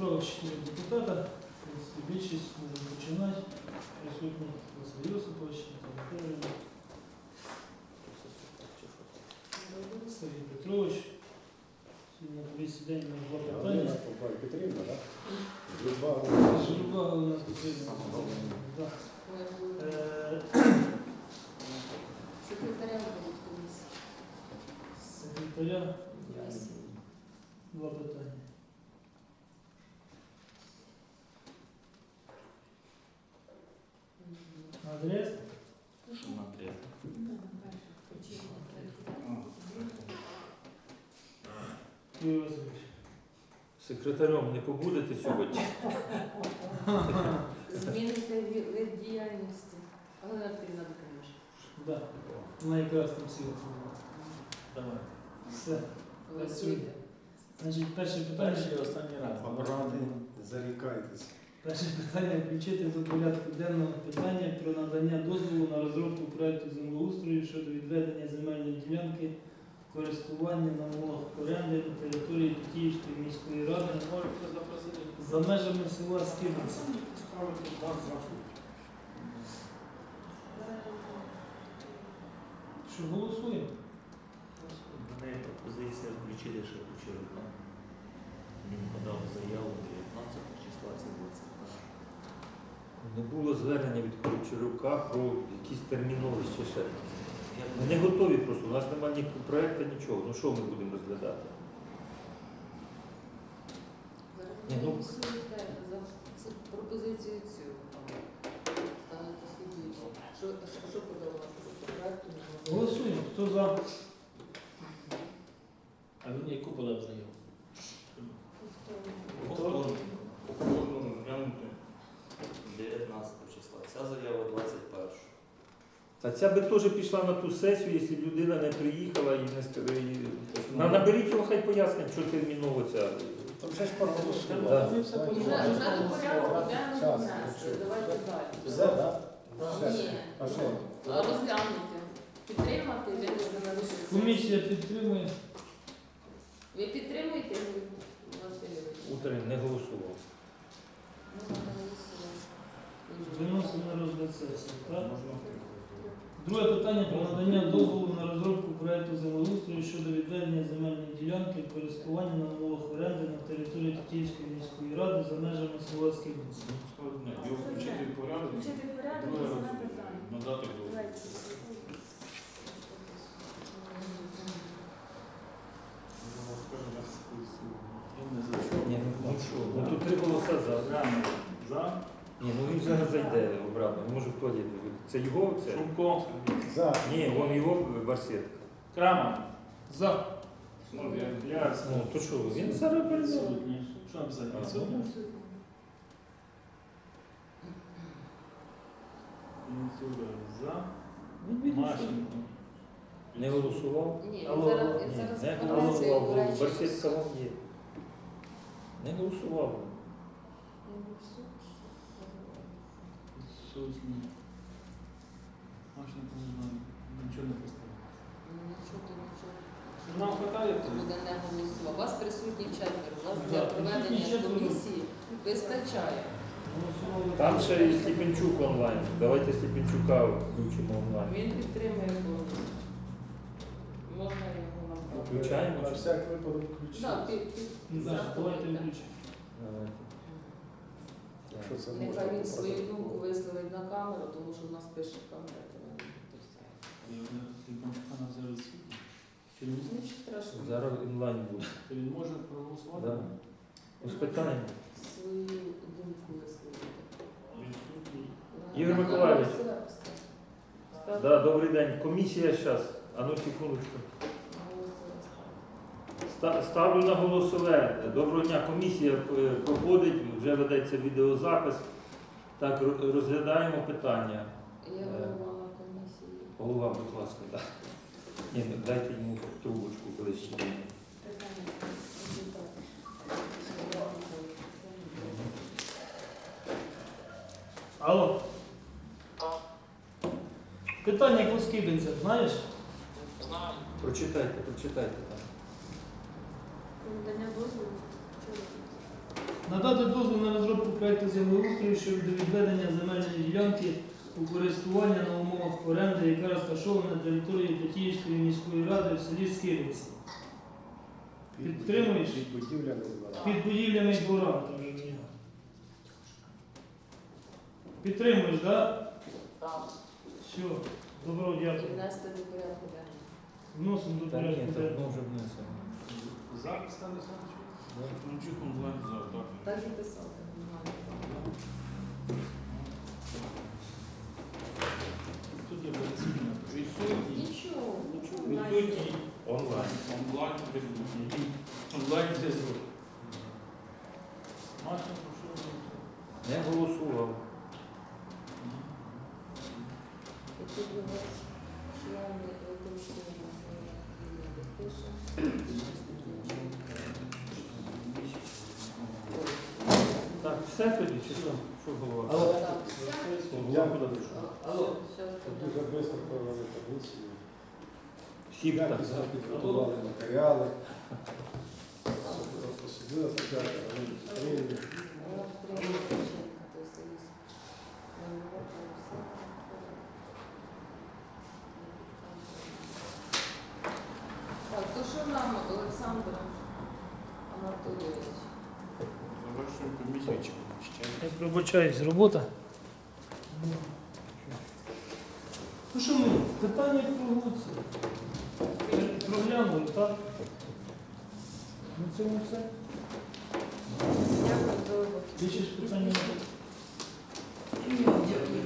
Зібрали 4 депутата, більшість можемо починати. Присутні Василь Йосипович, Наталя Сергій Петрович. Сьогодні на повістці день на два питання. Петрівна, так? Люба Журба Галина Петрівна. Да. Е, Секретаря будуть комісії. Секретаря два питання. Адрес? Юрій Васильович. Секретарем не побудете сьогодні? Змінити вид діяльності. Галина Петрівна допоможе. Да. Вона якраз там сіла. Давай. Все. Голосуйте. Значить, перше питання. Перший і останній раз. Обрати, зарікайтесь. Перше питання включити до порядку денного питання про надання дозволу на розробку проекту землеустрою щодо відведення земельної ділянки користування на умовах оренди на території Тетіївської міської ради за межами села за. Що голосуємо? Мене пропозиція включити ще Кучерука. Він подав заяву 19 числа, це 21. Не було звернення від Корчарука про якісь термінові ще ще. Ми не готові просто, у нас немає ні проєкту, нічого. Ну що ми будемо розглядати? Ні, ну- голосуєте за пропозицію цю. Ставите слідуючу. Що, що, що подавати? По проекту Голосуємо. Хто за? А він яку подав заяву? Розглянути 19 числа. Ця заява 21. Та ця би теж пішла на ту сесію, якщо людина не приїхала і не сказала. На, наберіть його, хай пояснить, що терміново ця. Там ще ж проголосували. Да. Ми все Вже, понімаємо. вже до порядку денного Час, внесли. Давайте далі. Так? Ні. А що? Розглянути. Підтримати, винести на вищу. Комісія підтримує. Ви підтримуєте, Юрій Васильович? Утренньо не голосував. Ну, голосуємо. Виносимо на розгляд сесії. Так? Друге питання про надання дозволу на розробку проекту землеустрою щодо відведення земельної ділянки в користування на умовах оренди на території Тетіївської міської ради за межами села Скибниці. Його включити в порядок, Включити в порядок, це розгляд, питання. надати до Давайте. Ні, ну, ну що, ну тут три голоса за. Грамотно. За. Ні, ну він зараз зайде обратно. він Може хто є? Це його це? Шумко. За. Ні, вон його барсетка. Крамер. За. Ясно. Ну то що, він зараз перейде. Відсутні. Що написати? Ага. Відсутні? Інсюра за. Він. Машенко. Не голосував? Ні, Алло, зараз, він Ні, зараз не голосував, барсетка вам є. Не голосував. Відсутні. Машенко не знаю. Нічого не поставив. Нічого, то нічого. Нам хватає То буде не голосувати. Вас присутні четверо. Вас Да, для присутні проведення комісії вистачає. Там ще і Сліпенчук онлайн. Давайте Сліпенчука включимо онлайн. Він підтримує. Можна його нам Включаємо На всяк випадок включити. Так, під- під- давайте включимо. Нехай він свою думку камеру, тому що в нас пише камера. то відсутні. Чи він, Нічого страшного. Зараз онлайн буде. чи він може проголосувати? Да. Ну, спитаємо. Свою думку висловити. Відсутні. Ігор Миколаївич. Да, добрий день. Комісія зараз. А ну секундочку. Ста- Ставлю на голосове. Доброго дня. Комісія е, проходить, вже ведеться відеозапис. Так, розглядаємо питання. Я голова комісії. Голова, будь ласка, так. Ні, ну, дайте йому трубочку, коли ще є. Питання. Алло. Питання по скибинцях, знаєш? Прочитайте, прочитайте там. Надання дозволу. Надати дозвіл на розробку проекту землеустрою щодо відведення земельної ділянки у користування на умовах оренди, яка розташована на території Тетіївської міської ради в селі Скилиці. Підтримуєш? Під будівлями двора. Під будівлями там в. Підтримуєш, так? Да? Так. Все, добро, дякую. внести до порядку денного. Вносимо до Та ні, порядку. так денного. ну вже внесено. Захист стане Ключик онлайн за Так і нормально. Тут є зміна. Відсутній. Нічого, нічого. Відсутній онлайн. Онлайн присутній. Онлайн зв'язок. Що ви? Не голосував. І все тоді, чи що? Що голова? Але Так. Голова куди пішла? Алло. Це дуже швидко провели комісію. Всі так. Підготували матеріали. Посиділи спочатку, вони підтримали. Так, то що нам, Олександр Анатолійович? Завершуємо комісію. чи ще? Я пробачаюсь, робота. Ну що ми, питання кругуться. Проглянули, так? На цьому все. Дякую за роботу. Більше ж питань немає. Дякую.